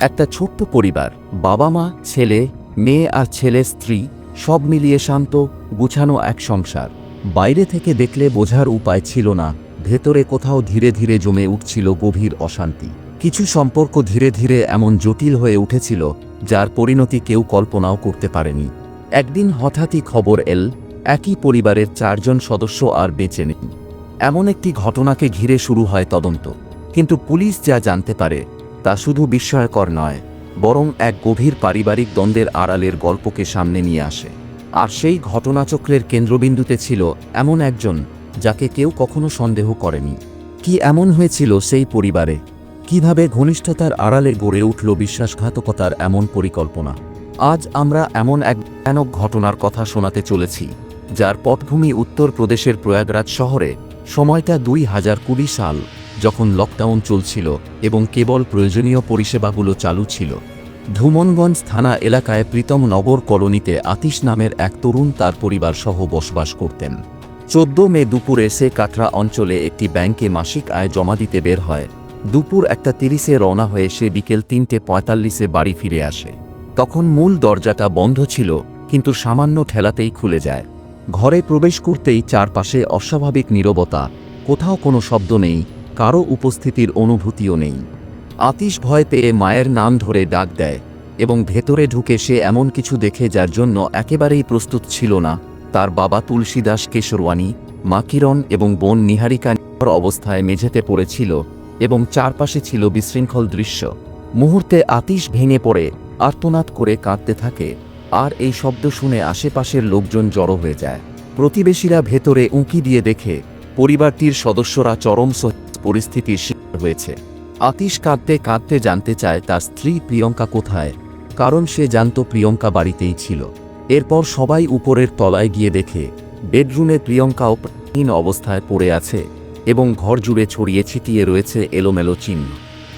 একটা ছোট্ট পরিবার বাবা মা ছেলে, মেয়ে আর ছেলে, স্ত্রী, সব মিলিয়ে শান্ত, গুছানো এক সংসার। বাইরে থেকে দেখলে বোঝার উপায় ছিল না, ভেতরে কোথাও ধীরে ধীরে জমে উঠছিল গভীর অশান্তি। কিছু সম্পর্ক ধীরে ধীরে এমন জটিল হয়ে উঠেছিল, যার পরিণতি কেউ কল্পনাও করতে পারেনি। একদিন হঠাৎই খবর এল, একই পরিবারের চারজন সদস্য আর বেঁচে নেই। এমন একটি ঘটনাকে ঘিরে শুরু হয় তদন্ত। কিন্তু পুলিশ যা জানতে পারে তা শুধু বিস্ময়কর নয়, বরং এক গভীর পারিবারিক দ্বন্দ্বের আড়ালের গল্পকে সামনে নিয়ে আসে। আর সেই ঘটনাচক্রের কেন্দ্রবিন্দুতে ছিল এমন একজন যাকে কেউ কখনো সন্দেহ করেনি। কি এমন হয়েছিল সেই পরিবারে? কীভাবে ঘনিষ্ঠতার আড়ালে গড়ে উঠল বিশ্বাসঘাতকতার এমন পরিকল্পনা? আজ আমরা এমন এক ভয়ানক ঘটনার কথা শোনাতে চলেছি, যার পটভূমি উত্তরপ্রদেশের প্রয়াগরাজ শহরে সময়টা দুই হাজার কুড়ি সাল। যখন লকডাউন চলছিল এবং কেবল প্রয়োজনীয় পরিষেবাগুলো চালু ছিল, ধুমনগঞ্জ থানা এলাকায় প্রীতম নগর কলোনিতে আতিশ নামের এক তরুণ তার পরিবার সহ বসবাস করতেন। চোদ্দ মে দুপুরে সে কাটরা অঞ্চলে একটি ব্যাংকে মাসিক আয় জমা দিতে বের হয়। দুপুর একটা তিরিশে রওনা হয়ে সে বিকেল তিনটে পঁয়তাল্লিশে বাড়ি ফিরে আসে। তখন মূল দরজাটা বন্ধ ছিল, কিন্তু সামান্য ঠেলাতেই খুলে যায়। ঘরে প্রবেশ করতেই চারপাশে অস্বাভাবিক নীরবতা, কোথাও কোনো শব্দ নেই কারও উপস্থিতির অনুভূতিও নেই। আতিশ ভয় পেয়ে মায়ের নাম ধরে ডাক দেয় এবং ভেতরে ঢুকে সে এমন কিছু দেখে যার জন্য একেবারেই প্রস্তুত ছিল না। তার বাবা তুলসীদাস কেশরওয়ানি, মা কিরণ এবং বোন নিহারিকা অবস্থায় মেঝেতে পড়েছিল এবং চারপাশে ছিল বিশৃঙ্খল দৃশ্য। মুহূর্তে আতিশ ভেঙে পড়ে, আর্তনাদ করে কাঁদতে থাকে, আর এই শব্দ শুনে আশেপাশের লোকজন জড়ো হয়ে যায়। প্রতিবেশীরা ভেতরে উঁকি দিয়ে দেখে, পরিবারটির সদস্যরা চরম পরিস্থিতির শিকার হয়েছে। আতিশ কাঁদতে কাঁদতে জানতে চায় তার স্ত্রী প্রিয়ঙ্কা কোথায়, কারণ সে জানত প্রিয়ঙ্কা বাড়িতেই ছিল। এরপর সবাই উপরের তলায় গিয়ে দেখে, বেডরুমে প্রিয়ঙ্কাও প্রাণহীন অবস্থায় পড়ে আছে এবং ঘর জুড়ে ছড়িয়ে ছিটিয়ে রয়েছে এলোমেলো চিহ্ন।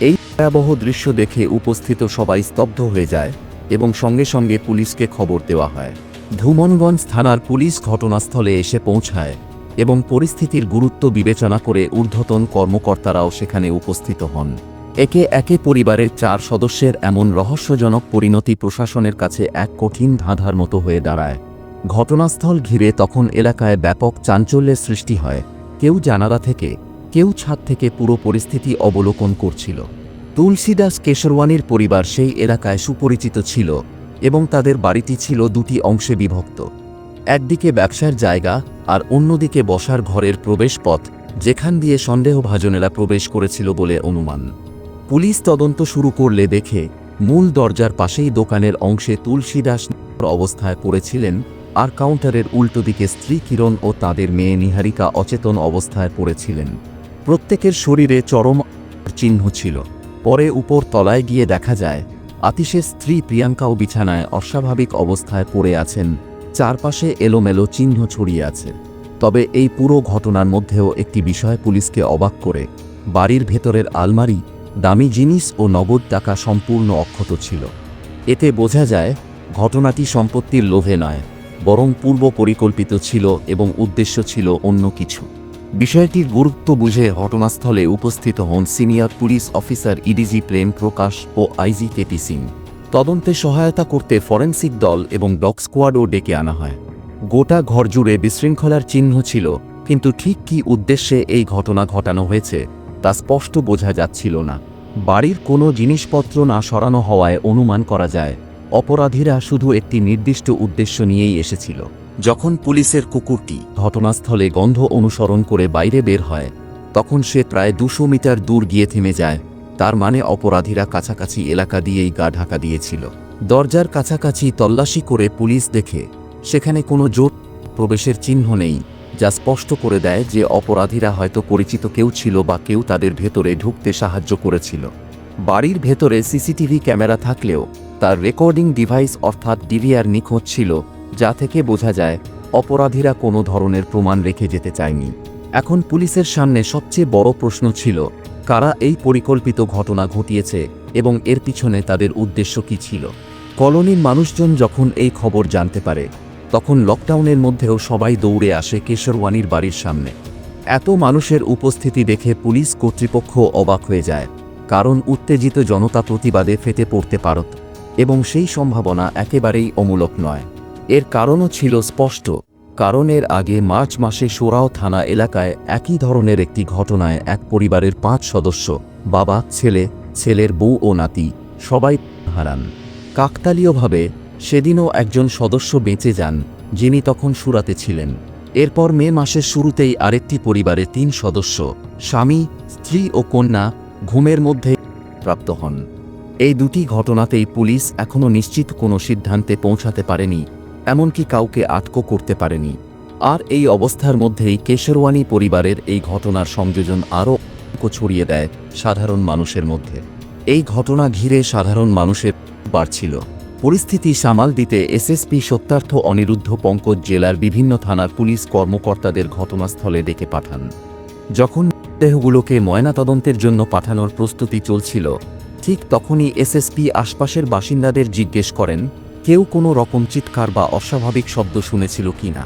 এই ভয়াবহ দৃশ্য দেখে উপস্থিত সবাই স্তব্ধ হয়ে যায় এবং সঙ্গে সঙ্গে পুলিশকে খবর দেওয়া হয়। ধুমনগঞ্জ থানার পুলিশ ঘটনাস্থলে এসে পৌঁছায়। এবং পরিস্থিতির গুরুত্ব বিবেচনা করে ঊর্ধ্বতন কর্মকর্তারাও সেখানে উপস্থিত হন। একে একে পরিবারের চার সদস্যের এমন রহস্যজনক পরিণতি প্রশাসনের কাছে এক কঠিন ধাঁধার মতো হয়ে দাঁড়ায়। ঘটনাস্থল ঘিরে তখন এলাকায় ব্যাপক চাঞ্চল্যের সৃষ্টি হয়। কেউ জানালা থেকে, কেউ ছাদ থেকে পুরো পরিস্থিতি অবলোকন করছিল। তুলসীদাস কেশরওয়ানির পরিবার সেই এলাকায় সুপরিচিত ছিল এবং তাদের বাড়িটি ছিল দুটি অংশে বিভক্ত। একদিকে ব্যবসার জায়গা আর অন্যদিকে বসার ঘরের প্রবেশপথ, যেখান দিয়ে সন্দেহভাজনেরা প্রবেশ করেছিল বলে অনুমান। পুলিশ তদন্ত শুরু করলে দেখে, মূল দরজার পাশেই দোকানের অংশে তুলসীদাস অবস্থায় পড়েছিলেন আর কাউন্টারের উল্টো দিকে স্ত্রী কিরণ ও তাদের মেয়ে নিহারিকা অচেতন অবস্থায় পড়েছিলেন। প্রত্যেকের শরীরে চরম চিহ্ন ছিল। পরে উপর তলায় গিয়ে দেখা যায়, আতিশের স্ত্রী প্রিয়াঙ্কাও বিছানায় অস্বাভাবিক অবস্থায় পড়ে আছেন চারপাশে এলোমেলো চিহ্ন ছড়িয়ে আছে। তবে এই পুরো ঘটনার মধ্যেও একটি বিষয় পুলিশকে অবাক করে। বাড়ির ভেতরের আলমারি, দামি জিনিস ও নগদ টাকা সম্পূর্ণ অক্ষত ছিল। এতে বোঝা যায়, ঘটনাটি সম্পত্তির লোভে নয়, বরং পূর্ব পরিকল্পিত ছিল এবং উদ্দেশ্য ছিল অন্য কিছু। বিষয়টির গুরুত্ব বুঝে ঘটনাস্থলে উপস্থিত হন senior police officer ADG Prem Prakash ও আইজি কেটি সিং। তদন্তে সহায়তা করতে ফরেন্সিক দল এবং ডগ স্কোয়াডও ডেকে আনা হয়। গোটা ঘর জুড়ে বিশৃঙ্খলার চিহ্ন ছিল, কিন্তু ঠিক কী উদ্দেশ্যে এই ঘটনা ঘটানো হয়েছে, তা স্পষ্ট বোঝা যাচ্ছিল না। বাড়ির কোনো জিনিসপত্র না সরানো হওয়ায় অনুমান করা যায়, অপরাধীরা শুধু একটি নির্দিষ্ট উদ্দেশ্য নিয়েই এসেছিল। যখন পুলিশের কুকুরটি ঘটনাস্থলে গন্ধ অনুসরণ করে বাইরে বের হয়, তখন সে প্রায় দুশো মিটার দূর গিয়ে থেমে যায়। তার মানে অপরাধীরা কাছাকাছি এলাকা দিয়েই গা ঢাকা দিয়েছিল। দরজার কাছাকাছি তল্লাশি করে পুলিশ দেখে সেখানে কোনো জোট প্রবেশের চিহ্ন নেই, যা স্পষ্ট করে দেয় যে অপরাধীরা হয়তো পরিচিত কেউ ছিল বা কেউ তাদের ভেতরে ঢুকতে সাহায্য করেছিল। বাড়ির ভেতরে সিসিটিভি ক্যামেরা থাকলেও তার রেকর্ডিং ডিভাইস অর্থাৎ ডিভিআর নিখোঁজ ছিল, যা থেকে বোঝা যায় অপরাধীরা কোনো ধরনের প্রমাণ রেখে যেতে চায়নি। এখন পুলিশের সামনে সবচেয়ে বড় প্রশ্ন ছিল কারা এই পরিকল্পিত ঘটনা ঘটিয়েছে এবং এর পিছনে তাদের উদ্দেশ্য কী ছিল? কলোনির মানুষজন যখন এই খবর জানতে পারে, তখন লকডাউনের মধ্যেও সবাই দৌড়ে আসে কেশরওয়ানির বাড়ির সামনে। এত মানুষের উপস্থিতি দেখে পুলিশ কর্তৃপক্ষ অবাক হয়ে যায়, কারণ উত্তেজিত জনতা প্রতিবাদে ফেটে পড়তে পারত, এবং সেই সম্ভাবনা একেবারেই অমূলক নয়। এর কারণও ছিল স্পষ্ট কারণ এর আগে মার্চ মাসে সোরাও থানা এলাকায় একই ধরনের একটি ঘটনায় এক পরিবারের পাঁচ সদস্য, বাবা, ছেলে, ছেলের বউ ও নাতি, সবাই হারান। কাকতালীয়ভাবে, সেদিনও একজন সদস্য বেঁচে যান, যিনি তখন সুরাতে ছিলেন। এরপর মে মাসের শুরুতেই আরেকটি পরিবারের তিন সদস্য, স্বামী, স্ত্রী ও কন্যা, ঘুমের মধ্যে প্রাপ্ত হন। এই দুটি ঘটনাতেই পুলিশ এখনও নিশ্চিত কোনো সিদ্ধান্তে পৌঁছাতে পারেনি। এমনকি কাউকে আটকো করতে পারেনি। আর এই অবস্থার মধ্যেই কেশরওয়ানি পরিবারের এই ঘটনার সংযোজন আরও ছড়িয়ে দেয় সাধারণ মানুষের মধ্যে। এই ঘটনা ঘিরে সাধারণ মানুষের বাড়ছিল। পরিস্থিতি সামাল দিতে এসএসপি সত্যার্থ অনিরুদ্ধ পঙ্কজ জেলার বিভিন্ন থানার পুলিশ কর্মকর্তাদের ঘটনাস্থলে ডেকে পাঠান। যখন দেহগুলোকে ময়নাতদন্তের জন্য পাঠানোর প্রস্তুতি চলছিল, ঠিক তখনই এসএসপি আশপাশের বাসিন্দাদের জিজ্ঞেস করেন কেউ কোনো রকম চিৎকার বা অস্বাভাবিক শব্দ শুনেছিল কিনা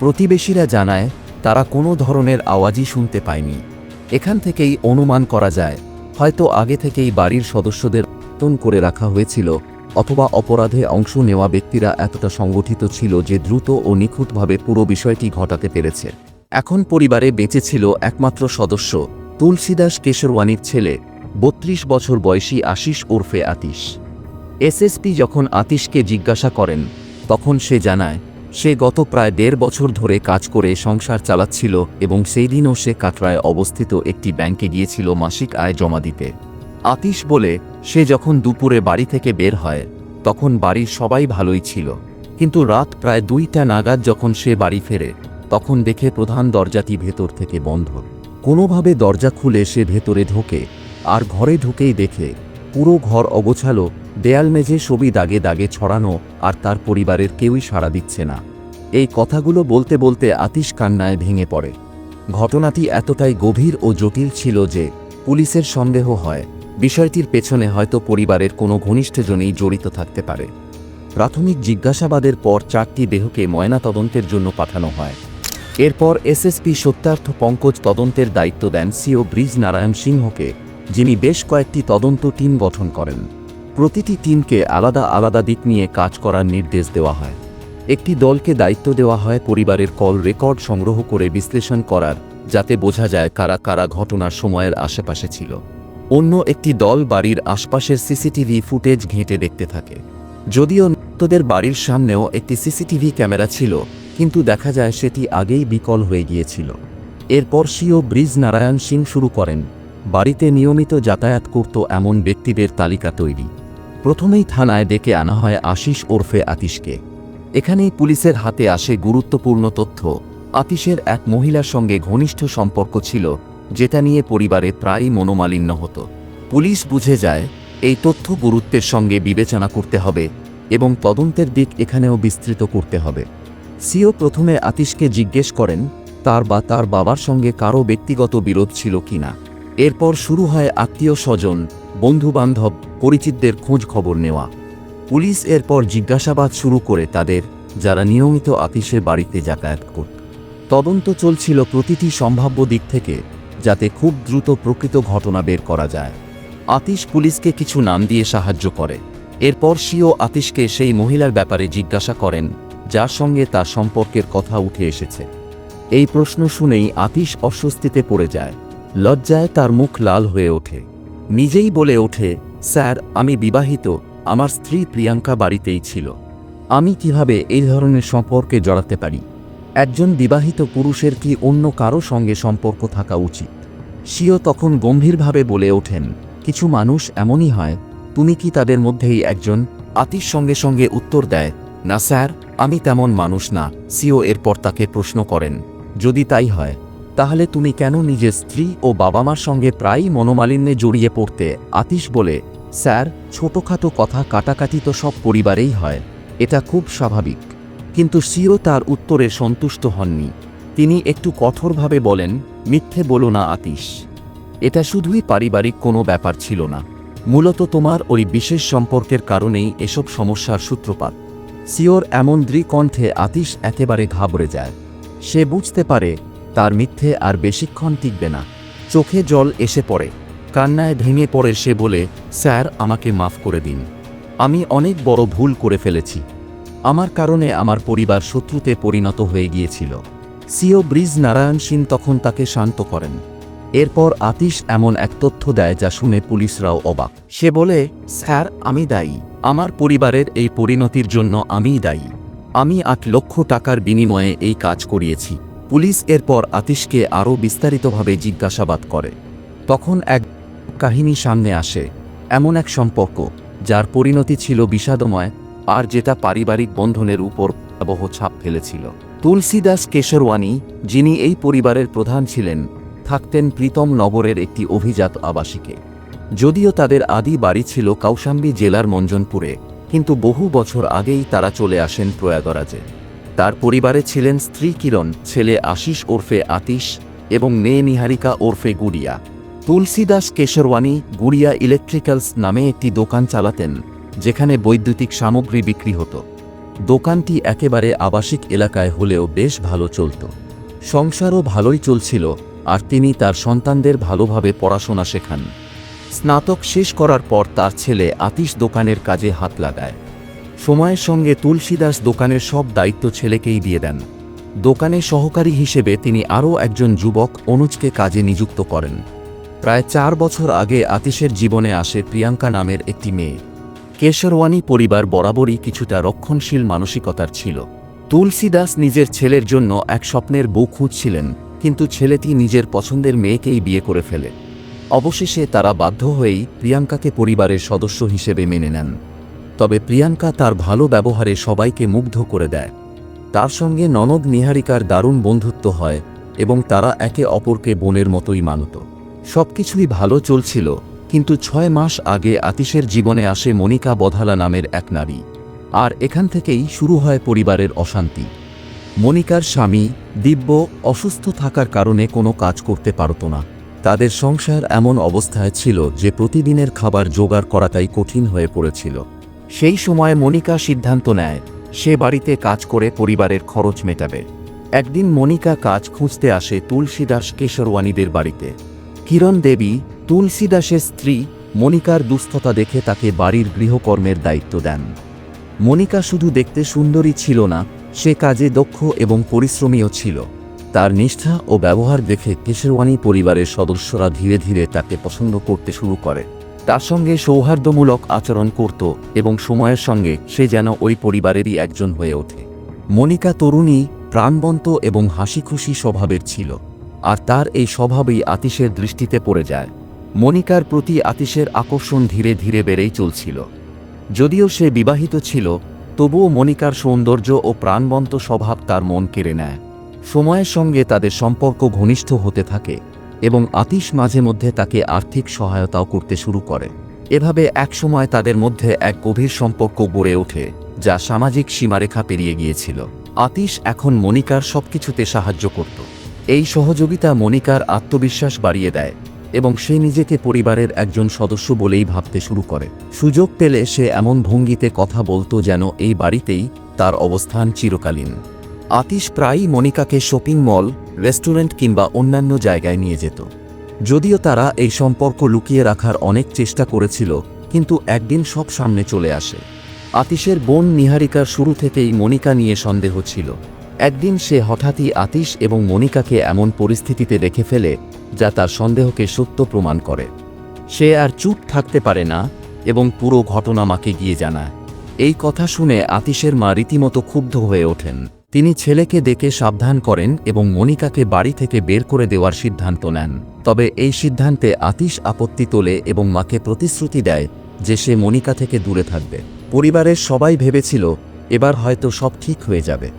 প্রতিবেশীরা জানায়, তারা কোনো ধরনের আওয়াজই শুনতে পায়নি। এখান থেকেই অনুমান করা যায়, হয়তো আগে থেকেই বাড়ির সদস্যদের তন করে রাখা হয়েছিল, অথবা অপরাধে অংশ নেওয়া ব্যক্তিরা এতটা সংগঠিত ছিল যে দ্রুত ও নিখুঁতভাবে পুরো বিষয়টি ঘটাতে পেরেছে। এখন পরিবারে বেঁচে ছিল একমাত্র সদস্য, তুলসীদাস কেশরওয়ানির ছেলে, বত্রিশ বছর বয়সী আশিস ওরফে আতিশ। এসএসপি যখন আতিশকে জিজ্ঞাসা করেন, তখন সে জানায়, সে গত প্রায় দেড় বছর ধরে কাজ করে সংসার চালাচ্ছিল এবং সেই দিনও সে কাটরায় অবস্থিত একটি ব্যাংকে গিয়েছিল মাসিক আয় জমা দিতে। আতিশ বলে, সে যখন দুপুরে বাড়ি থেকে বের হয়, তখন বাড়ির সবাই ভালোই ছিল। কিন্তু রাত প্রায় দুইটা নাগাদ যখন সে বাড়ি ফেরে, তখন দেখে প্রধান দরজাটি ভেতর থেকে বন্ধ। কোনোভাবে দরজা খুলে সে ভেতরে ঢোকে, আর ঘরে ঢুকেই দেখে, পুরো ঘর অগোছালো দেয়াল মেঝে ছবি দাগে দাগে ছড়ানো আর তার পরিবারের কেউই সাড়া দিচ্ছে না। এই কথাগুলো বলতে বলতে আতিশ কান্নায় ভেঙে পড়ে। ঘটনাটি এতটাই গভীর ও জটিল ছিল যে পুলিশের সন্দেহ হয়। বিষয়টির পেছনে হয়তো পরিবারের কোনো ঘনিষ্ঠজনেই জড়িত থাকতে পারে। প্রাথমিক জিজ্ঞাসাবাদের পর চারটি দেহকে ময়নাতদন্তের জন্য পাঠানো হয়। এরপর এসএসপি সত্যার্থ পঙ্কজ তদন্তের দায়িত্ব দেন সিও ব্রিজ নারায়ণ সিংহকে, যিনি বেশ কয়েকটি তদন্ত টিম গঠন করেন। প্রতিটি টিমকে আলাদা আলাদা দিক নিয়ে কাজ করার নির্দেশ দেওয়া হয়। একটি দলকে দায়িত্ব দেওয়া হয় পরিবারের কল রেকর্ড সংগ্রহ করে বিশ্লেষণ করার, যাতে বোঝা যায় কারা কারা ঘটনার সময়ের আশেপাশে ছিল। অন্য একটি দল বাড়ির আশপাশের সিসিটিভি ফুটেজ ঘেঁটে দেখতে থাকে। যদিও তোদের বাড়ির সামনেও একটি সিসিটিভি ক্যামেরা ছিল, কিন্তু দেখা যায় সেটি আগেই বিকল হয়ে গিয়েছিল। এরপর সিও ব্রিজ নারায়ণ সিং শুরু করেন। বাড়িতে নিয়মিত যাতায়াত করত এমন ব্যক্তিদের তালিকা তৈরি। প্রথমেই থানায় ডেকে আনা হয় আশিস ওরফে আতিশকে। এখানেই পুলিশের হাতে আসে গুরুত্বপূর্ণ তথ্য। আতিশের এক মহিলার সঙ্গে ঘনিষ্ঠ সম্পর্ক ছিল, যেটা নিয়ে পরিবারে প্রায়ই মনোমালিন্য হতো। পুলিশ বুঝে যায়, এই তথ্য গুরুত্বের সঙ্গে বিবেচনা করতে হবে এবং তদন্তের দিক এখানেও বিস্তৃত করতে হবে। সিও প্রথমে আতিশকে জিজ্ঞেস করেন, তার বা তার বাবার সঙ্গে কারও ব্যক্তিগত বিরোধ ছিল কিনা? এরপর শুরু হয় আত্মীয় স্বজন বন্ধুবান্ধব, পরিচিতদের খোঁজ খবর নেওয়া। পুলিশ এরপর জিজ্ঞাসাবাদ শুরু করে তাদের, যারা নিয়মিত আতিশের বাড়িতে যাতায়াত করত তদন্ত চলছিল প্রতিটি সম্ভাব্য দিক থেকে, যাতে খুব দ্রুত প্রকৃত ঘটনা বের করা যায়। আতিশ পুলিশকে কিছু নাম দিয়ে সাহায্য করে। এরপর সিও আতিশকে সেই মহিলার ব্যাপারে জিজ্ঞাসা করেন, যার সঙ্গে তার সম্পর্কের কথা উঠে এসেছে। এই প্রশ্ন শুনেই আতিশ অস্বস্তিতে পড়ে যায়। লজ্জায় তার মুখ লাল হয়ে ওঠে। নিজেই বলে ওঠে, স্যার, আমি বিবাহিত, আমার স্ত্রী প্রিয়াঙ্কা বাড়িতেই ছিল। আমি কীভাবে এই ধরনের সম্পর্কে জড়াতে পারি? একজন বিবাহিত পুরুষের কি অন্য কারও সঙ্গে সম্পর্ক থাকা উচিত? সিও তখন গম্ভীরভাবে বলে ওঠেন, কিছু মানুষ এমনই হয়, তুমি কি তাদের মধ্যেই একজন? আতির সঙ্গে সঙ্গে উত্তর দেয়, না স্যার, আমি তেমন মানুষ না। সিও এরপর তাকে প্রশ্ন করেন, যদি তাই হয় তাহলে তুমি কেন নিজের স্ত্রী ও বাবা মার সঙ্গে প্রায়ই মনোমালিন্যে জড়িয়ে পড়তে আতিশ বলে, স্যার, ছোটখাটো কথা কাটাকাটি তো সব পরিবারেই হয়, এটা খুব স্বাভাবিক। কিন্তু সিও তার উত্তরে সন্তুষ্ট হননি। তিনি একটু কঠোরভাবে বলেন, মিথ্যে বলো না, আতিশ। এটা শুধুই পারিবারিক কোনো ব্যাপার ছিল না। মূলত তোমার ওই বিশেষ সম্পর্কের কারণেই এসব সমস্যার সূত্রপাত। সিওর এমন দৃকণ্ঠে আতিশ একেবারে ঘাবড়ে যায়। সে বুঝতে পারে তার মিথ্যে আর বেশিক্ষণ টিকবে না। চোখে জল এসে পড়ে। কান্নায় ভেঙে পড়ে সে বলে, স্যার, আমাকে মাফ করে দিন। আমি অনেক বড় ভুল করে ফেলেছি। আমার কারণে আমার পরিবার শত্রুতে পরিণত হয়ে গিয়েছিল। সিও ব্রিজ নারায়ণ সিং তখন তাকে শান্ত করেন। এরপর আতিশ এমন এক তথ্য দেয় যা শুনে পুলিশরাও অবাক। সে বলে, স্যার, আমি দায়ী। আমার পরিবারের এই পরিণতির জন্য আমিই দায়ী। আমি আট লক্ষ টাকার বিনিময়ে এই কাজ করিয়েছি। পুলিশ এরপর আতিশকে আরও বিস্তারিতভাবে জিজ্ঞাসাবাদ করে। তখন এক কাহিনী সামনে আসে, এমন এক সম্পর্ক, যার পরিণতি ছিল বিষাদময় আর যেটা পারিবারিক বন্ধনের উপর ভয়াবহ ছাপ ফেলেছিল। তুলসীদাস কেশরওয়ানি, যিনি এই পরিবারের প্রধান ছিলেন, থাকতেন প্রীতম নগরের একটি অভিজাত আবাসিকে। যদিও তাদের আদি বাড়ি ছিল কাউশাম্বী জেলার মঞ্জনপুরে, কিন্তু বহু বছর আগেই তারা চলে আসেন প্রয়াগরাজে। তার পরিবারে ছিলেন স্ত্রী কিরণ, ছেলে আশিস ওরফে আতিশ এবং মেয়ে নিহারিকা ওরফে গুড়িয়া। তুলসীদাস কেশরওয়ানি গুড়িয়া ইলেকট্রিক্যালস নামে একটি দোকান চালাতেন, যেখানে বৈদ্যুতিক সামগ্রী বিক্রি হতো। দোকানটি একেবারে আবাসিক এলাকায় হলেও বেশ ভালো চলত। সংসারও ভালোই চলছিল, আর তিনি তার সন্তানদের ভালোভাবে পড়াশোনা শেখান। স্নাতক শেষ করার পর তার ছেলে আতিশ দোকানের কাজে হাত লাগায়। সময়ের সঙ্গে তুলসীদাস দোকানের সব দায়িত্ব ছেলেকেই দিয়ে দেন। দোকানে সহকারী হিসেবে তিনি আরও একজন যুবক অনুজকে কাজে নিযুক্ত করেন। প্রায় চার বছর আগে আতিশের জীবনে আসে প্রিয়াঙ্কা নামের একটি মেয়ে। কেশরওয়ানি পরিবার বরাবরই কিছুটা রক্ষণশীল মানসিকতার ছিল। তুলসীদাস নিজের ছেলের জন্য এক স্বপ্নের বউ খুঁজছিলেন, কিন্তু ছেলেটি নিজের পছন্দের মেয়েকেই বিয়ে করে ফেলে। অবশেষে তারা বাধ্য হয়েই প্রিয়াঙ্কাকে পরিবারের সদস্য হিসেবে মেনে নেন। তবে প্রিয়াঙ্কা তার ভালো ব্যবহারে সবাইকে মুগ্ধ করে দেয়। তার সঙ্গে ননদ নিহারিকার দারুণ বন্ধুত্ব হয় এবং তারা একে অপরকে বোনের মতোই মানত। সবকিছুই ভালো চলছিল, কিন্তু ছয় মাস আগে আতিশের জীবনে আসে মনিকা বধালা নামের এক নারী। আর এখান থেকেই শুরু হয় পরিবারের অশান্তি। মনিকার স্বামী, দিব্য, অসুস্থ থাকার কারণে কোনো কাজ করতে পারত না। তাদের সংসার এমন অবস্থায় ছিল যে প্রতিদিনের খাবার জোগাড় করাটাই কঠিন হয়ে পড়েছিল। সেই সময় মনিকা সিদ্ধান্ত নেয়, সে বাড়িতে কাজ করে পরিবারের খরচ মেটাবে। একদিন মনিকা কাজ খুঁজতে আসে তুলসীদাস কেশরওয়ানিদের বাড়িতে। কিরণ দেবী, তুলসীদাসের স্ত্রী, মনিকার দুস্থতা দেখে তাকে বাড়ির গৃহকর্মের দায়িত্ব দেন। মনিকা শুধু দেখতে সুন্দরী ছিল না, সে কাজে দক্ষ এবং পরিশ্রমীও ছিল। তার নিষ্ঠা ও ব্যবহার দেখে কেশরওয়ানি পরিবারের সদস্যরা ধীরে ধীরে তাকে পছন্দ করতে শুরু করে। তার সঙ্গে সৌহার্দ্যমূলক আচরণ করত এবং সময়ের সঙ্গে সে যেন ওই পরিবারেরই একজন হয়ে ওঠে। মনিকা তরুণী প্রাণবন্ত এবং হাসিখুশি স্বভাবের ছিল, আর তার এই স্বভাবই আতিশের দৃষ্টিতে পড়ে যায়। মনিকার প্রতি আতিশের আকর্ষণ ধীরে ধীরে বেড়েই চলছিল। যদিও সে বিবাহিত ছিল, তবুও মনিকার সৌন্দর্য ও প্রাণবন্ত স্বভাব তার মন কেড়ে নেয়। সময়ের সঙ্গে তাদের সম্পর্ক ঘনিষ্ঠ হতে থাকে। এবং আতিশ মাঝে মধ্যে তাকে আর্থিক সহায়তাও করতে শুরু করে। এভাবে একসময় তাদের মধ্যে এক গভীর সম্পর্ক গড়ে ওঠে, যা সামাজিক সীমারেখা পেরিয়ে গিয়েছিল। আতিশ এখন মনিকার সবকিছুতে সাহায্য করত। এই সহযোগিতা মনিকার আত্মবিশ্বাস বাড়িয়ে দেয় এবং সে নিজেকে পরিবারের একজন সদস্য বলেই ভাবতে শুরু করে। সুযোগ পেলে সে এমন ভঙ্গিতে কথা বলতো যেন এই বাড়িতেই তার অবস্থান চিরকালীন। আতিশ প্রায়ই মনিকাকে শপিং মল, রেস্টুরেন্ট কিংবা অন্যান্য জায়গায় নিয়ে যেত। যদিও তারা এই সম্পর্ক লুকিয়ে রাখার অনেক চেষ্টা করেছিল, কিন্তু একদিন সব সামনে চলে আসে। আতিশের বোন নিহারিকার শুরু থেকেই মনিকা নিয়ে সন্দেহ ছিল। একদিন সে হঠাৎই আতিশ এবং মনিকাকে এমন পরিস্থিতিতে দেখে ফেলে, যা তার সন্দেহকে সত্য প্রমাণ করে। সে আর চুপ থাকতে পারে না এবং পুরো ঘটনা মাকে গিয়ে জানায়। এই কথা শুনে আতিশের মা রীতিমতো ক্ষুব্ধ হয়ে ওঠেন। তিনি ছেলেকে ডেকে সাবধান করেন এবং মনিকাকে বাড়ি থেকে বের করে দেওয়ার সিদ্ধান্ত নেন। তবে এই সিদ্ধান্তে আতিশ আপত্তি তোলে এবং মাকে প্রতিশ্রুতি দেয় যে সে মনিকা থেকে দূরে থাকবে। পরিবারের সবাই ভেবেছিল, এবার হয়তো সব ঠিক হয়ে যাবে।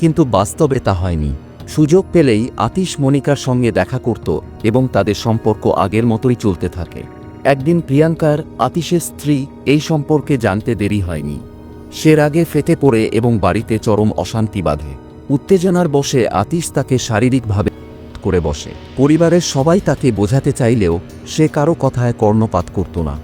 কিন্তু বাস্তবে তা হয়নি। সুযোগ পেলেই আতিশ মনিকার সঙ্গে দেখা করত এবং তাদের সম্পর্ক আগের মতোই চলতে থাকে। একদিন প্রিয়াঙ্কার আতিশের স্ত্রী এই সম্পর্কে জানতে দেরি হয়নি। সে রাগে ফেটে পড়ে এবং বাড়িতে চরম অশান্তি বাঁধে। উত্তেজনার বসে আতিশ তাকে শারীরিকভাবে করে বসে। পরিবারের সবাই তাকে বোঝাতে চাইলেও সে কারও কথায় কর্ণপাত করত না।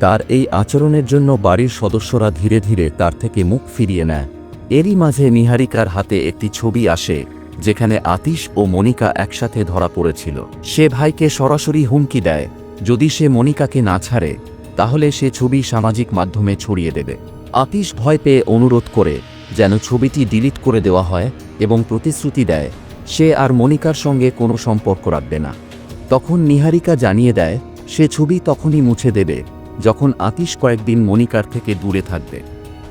তার এই আচরণের জন্য বাড়ির সদস্যরা ধীরে ধীরে তার থেকে মুখ ফিরিয়ে নেয়। এরই মাঝে নিহারিকার হাতে একটি ছবি আসে, যেখানে আতিশ ও মনিকা একসাথে ধরা পড়েছিল। সে ভাইকে সরাসরি হুমকি দেয়, যদি সে মনিকাকে না ছাড়ে, তাহলে সে ছবি সামাজিক মাধ্যমে ছড়িয়ে দেবে। আতিশ ভয় পেয়ে অনুরোধ করে যেন ছবিটি ডিলিট করে দেওয়া হয় এবং প্রতিশ্রুতি দেয়, সে আর মনিকার সঙ্গে কোনো সম্পর্ক রাখবে না। তখন নিহারিকা জানিয়ে দেয়, সে ছবি তখনই মুছে দেবে, যখন আতিশ কয়েকদিন মনিকার থেকে দূরে থাকবে।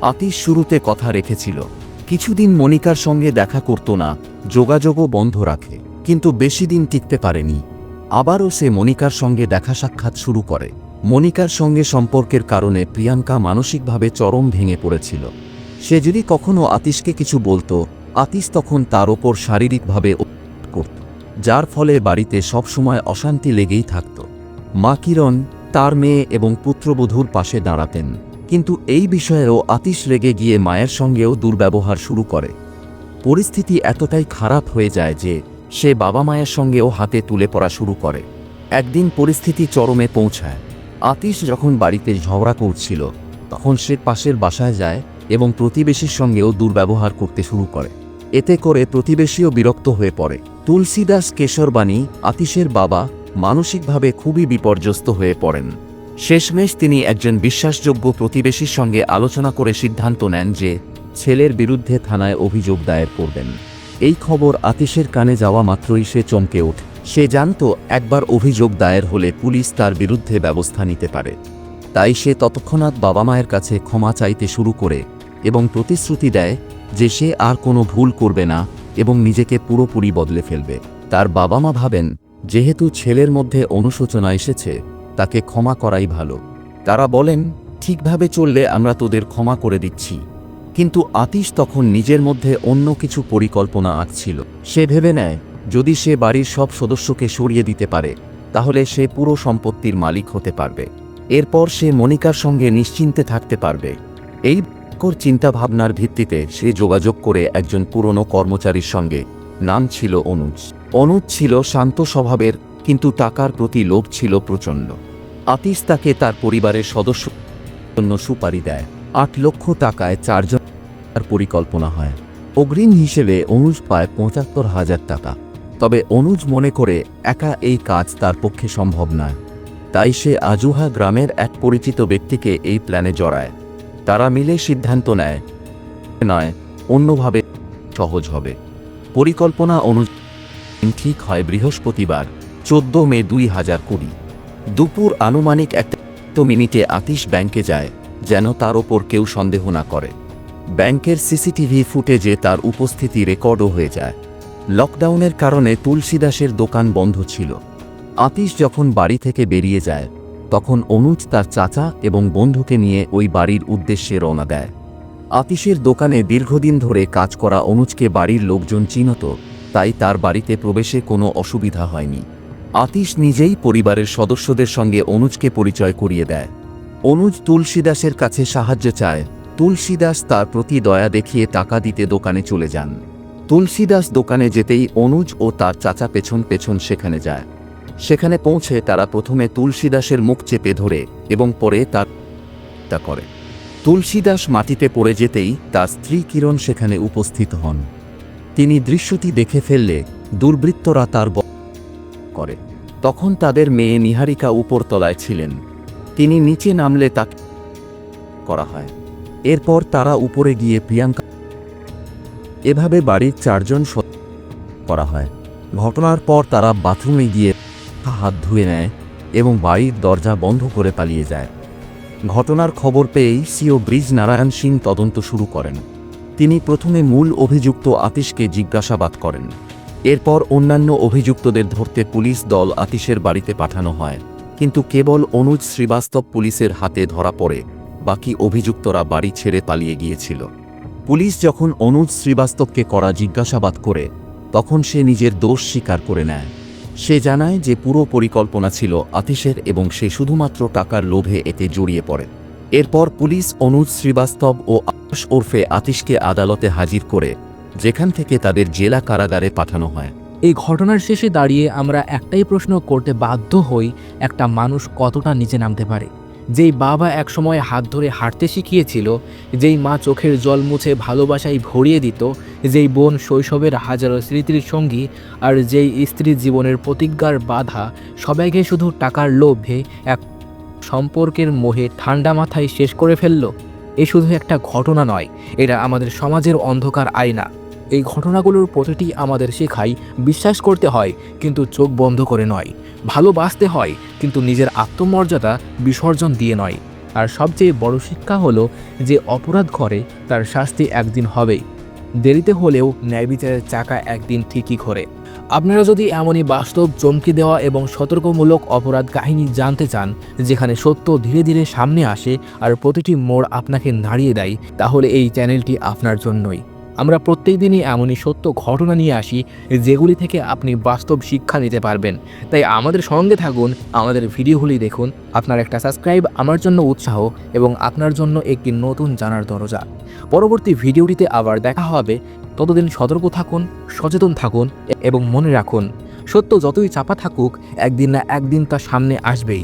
আতিশ শুরুতে কথা রেখেছিল, কিছুদিন মনিকার সঙ্গে দেখা করত না, যোগাযোগও বন্ধ রাখে, কিন্তু বেশি দিন টিকতে পারেনি। আবারও সে মনিকার সঙ্গে দেখা সাক্ষাৎ শুরু করে। মনিকার সঙ্গে সম্পর্কের কারণে প্রিয়াঙ্কা মানসিকভাবে চরম ভেঙে পড়েছিল। সে যদি কখনো আতিশকে কিছু বলতো, আতিশ তখন তার ওপর শারীরিকভাবে করত, যার ফলে বাড়িতে সবসময় অশান্তি লেগেই থাকত। মা কিরণ, তার মেয়ে এবং পুত্রবধূর পাশে দাঁড়াতেন, কিন্তু এই বিষয়েও আতিশ রেগে গিয়ে মায়ের সঙ্গেও দুর্ব্যবহার শুরু করে। পরিস্থিতি এতটাই খারাপ হয়ে যায় যে সে বাবা মায়ের সঙ্গেও হাতে তুলে পড়া শুরু করে। একদিন পরিস্থিতি চরমে পৌঁছায়। আতিশ যখন বাড়িতে ঝগড়া করছিল, তখন সে পাশের বাসায় যায় এবং প্রতিবেশীর সঙ্গেও দুর্ব্যবহার করতে শুরু করে। এতে করে প্রতিবেশীও বিরক্ত হয়ে পড়ে। তুলসীদাস কেশরবাণী, আতিশের বাবা, মানসিকভাবে খুবই বিপর্যস্ত হয়ে পড়েন। শেষমেশ তিনি একজন বিশ্বাসযোগ্য প্রতিবেশীর সঙ্গে আলোচনা করে সিদ্ধান্ত নেন যে, ছেলের বিরুদ্ধে থানায় অভিযোগ দায়ের করবেন। এই খবর আতিশের কানে যাওয়া মাত্রই সে চমকে ওঠে। সে জানত একবার অভিযোগ দায়ের হলে পুলিশ তার বিরুদ্ধে ব্যবস্থা নিতে পারে। তাই সে তৎক্ষণাৎ বাবা মায়ের কাছে ক্ষমা চাইতে শুরু করে এবং প্রতিশ্রুতি দেয় যে সে আর কোনো ভুল করবে না এবং নিজেকে পুরোপুরি বদলে ফেলবে। তার বাবা মা ভাবেন, যেহেতু ছেলের মধ্যে অনুশোচনা এসেছে, তাকে ক্ষমা করাই ভালো। তারা বলেন, ঠিকভাবে চললে আমরা তোদের ক্ষমা করে দিচ্ছি। কিন্তু আতিশ তখন নিজের মধ্যে অন্য কিছু পরিকল্পনা আঁকছিল। সে ভেবে নেয় যদি সে বাড়ির সব সদস্যকে সরিয়ে দিতে পারে, তাহলে সে পুরো সম্পত্তির মালিক হতে পারবে। এরপর সে মনিকার সঙ্গে নিশ্চিন্তে থাকতে পারবে। এই কর চিন্তাভাবনার ভিত্তিতে সে যোগাযোগ করে একজন পুরনো কর্মচারীর সঙ্গে। নাম ছিল অনুজ। অনুজ ছিল শান্ত স্বভাবের, কিন্তু টাকার প্রতি লোভ ছিল প্রচণ্ড। আতিশ তাকে তার পরিবারের সদস্য জন্য সুপারি দেয়। আট লক্ষ টাকায় চারজন পরিকল্পনা হয়। অগ্রিম হিসেবে অনুজ পায় পঁচাত্তর হাজার টাকা। তবে অনুজ মনে করে একা এই কাজ তার পক্ষে সম্ভব নয়। তাই সে আজুহা গ্রামের এক পরিচিত ব্যক্তিকে এই প্ল্যানে জড়ায়। তারা মিলে সিদ্ধান্ত নেয়, নয়, অন্যভাবে সহজ হবে। পরিকল্পনা অনুযায়ী ঠিক হয় বৃহস্পতিবার, চোদ্দ মে দুই হাজার কুড়ি। দুপুর আনুমানিক একটা মিনিটে আতিশ ব্যাংকে যায়, যেন তার ওপর কেউ সন্দেহ না করে। ব্যাংকের সিসিটিভি ফুটেজে তার উপস্থিতি রেকর্ডও হয়ে যায়। লকডাউনের কারণে তুলসীদাসের দোকান বন্ধ ছিল। আতিশ যখন বাড়ি থেকে বেরিয়ে যায়, তখন অনুজ তার চাচা এবং বন্ধুকে নিয়ে ওই বাড়ির উদ্দেশ্যে রওনা দেয়। আতিশের দোকানে দীর্ঘদিন ধরে কাজ করা অনুজকে বাড়ির লোকজন চিনত, তাই তার বাড়িতে প্রবেশে কোনো অসুবিধা হয়নি। আতিশ নিজেই পরিবারের সদস্যদের সঙ্গে অনুজকে পরিচয় করিয়ে দেয়। অনুজ তুলসীদাসের কাছে সাহায্য চায়। তুলসীদাস তার প্রতি দয়া দেখিয়ে টাকা দিতে দোকানে চলে যান। তুলসীদাস দোকানে যেতেই অনুজ ও তার চাচা পেছন পেছন সেখানে যায়। সেখানে পৌঁছে তারা প্রথমে তুলসীদাসের মুখ চেপে ধরে এবং পরে তার তা করে। তুলসীদাস মাটিতে পড়ে যেতেই তার স্ত্রী কিরণ সেখানে উপস্থিত হন। তিনি দৃশ্যটি দেখে ফেললে দুর্বৃত্তরা তার করে। তখন তাদের মেয়ে নিহারিকা উপরতলায় ছিলেন। তিনি নিচে নামলে তাকে করা হয়। এরপর তারা উপরে গিয়ে প্রিয়াঙ্কা এভাবে বাড়ির চারজন করা হয়। ঘটনার পর তারা বাথরুমে গিয়ে হাত ধুয়ে নেয় এবং বাড়ির দরজা বন্ধ করে পালিয়ে যায়। ঘটনার খবর পেয়েই সিও ব্রিজ নারায়ণ সিং তদন্ত শুরু করেন। তিনি প্রথমে মূল অভিযুক্ত আতিশকে জিজ্ঞাসাবাদ করেন। এরপর অন্যান্য অভিযুক্তদের ধরতে পুলিশ দল আতিশের বাড়িতে পাঠানো হয়। কিন্তু কেবল অনুজ শ্রীবাস্তব পুলিশের হাতে ধরা পড়ে, বাকি অভিযুক্তরা বাড়ি ছেড়ে পালিয়ে গিয়েছিল। পুলিশ যখন অনুজ শ্রীবাস্তবকে করা জিজ্ঞাসাবাদ করে, তখন সে নিজের দোষ স্বীকার করে নেয়। সে জানায় যে পুরো পরিকল্পনা ছিল আতিশের এবং সে শুধুমাত্র টাকার লোভে এতে জড়িয়ে পড়ে। এরপর পুলিশ অনুজ শ্রীবাস্তব ও আকাশ ওরফে আতিশকে আদালতে হাজির করে, যেখান থেকে তাদের জেলা কারাগারে পাঠানো হয়। এই ঘটনার শেষে দাঁড়িয়ে আমরা একটাই প্রশ্ন করতে বাধ্য হই, একটা মানুষ কতটা নিচে নামতে পারে। যেই বাবা একসময় হাত ধরে হাঁটতে শিখিয়েছিল, যেই মা চোখের জল মুছে ভালোবাসায় ভরিয়ে দিত, যেই বোন শৈশবের হাজারো স্মৃতির সঙ্গী আর যেই স্ত্রী জীবনের প্রতিজ্ঞার বাধা, সবাইকে শুধু টাকার লোভে এক সম্পর্কের মোহে ঠান্ডা মাথায় শেষ করে ফেলল। এ শুধু একটা ঘটনা নয়, এটা আমাদের সমাজের অন্ধকার আয়না। এই ঘটনাগুলোর প্রতিটি আমাদের শেখায় বিশ্বাস করতে হয়, কিন্তু চোখ বন্ধ করে নয়। ভালোবাসতে হয়, কিন্তু নিজের আত্মমর্যাদা বিসর্জন দিয়ে নয়। আর সবচেয়ে বড় শিক্ষা হলো যে অপরাধ করে তার শাস্তি একদিন হবেই। দেরিতে হলেও ন্যায় বিচারের চাকা একদিন ঠিকই ঘোরে। আপনারা যদি এমনই বাস্তব চমকে দেওয়া এবং সতর্কমূলক অপরাধ কাহিনী জানতে চান, যেখানে সত্য ধীরে ধীরে সামনে আসে আর প্রতিটি মোড় আপনাকে নাড়িয়ে দেয়, তাহলে এই চ্যানেলটি আপনার জন্যই। আমরা প্রত্যেক দিনই এমনই সত্য ঘটনা নিয়ে আসি যেগুলি থেকে আপনি বাস্তব শিক্ষা নিতে পারবেন। তাই আমাদের সঙ্গে থাকুন, আমাদের ভিডিওগুলি দেখুন, আপনার একটা সাবস্ক্রাইব আমার জন্য উৎসাহ এবং আপনার জন্য একটি নতুন জানার দরজা। পরবর্তী ভিডিওটিতে আবার দেখা হবে। ততদিন সতর্ক থাকুন, সচেতন থাকুন এবং মনে রাখুন, সত্য যতই চাপা থাকুক, একদিন না একদিন তা সামনে আসবেই।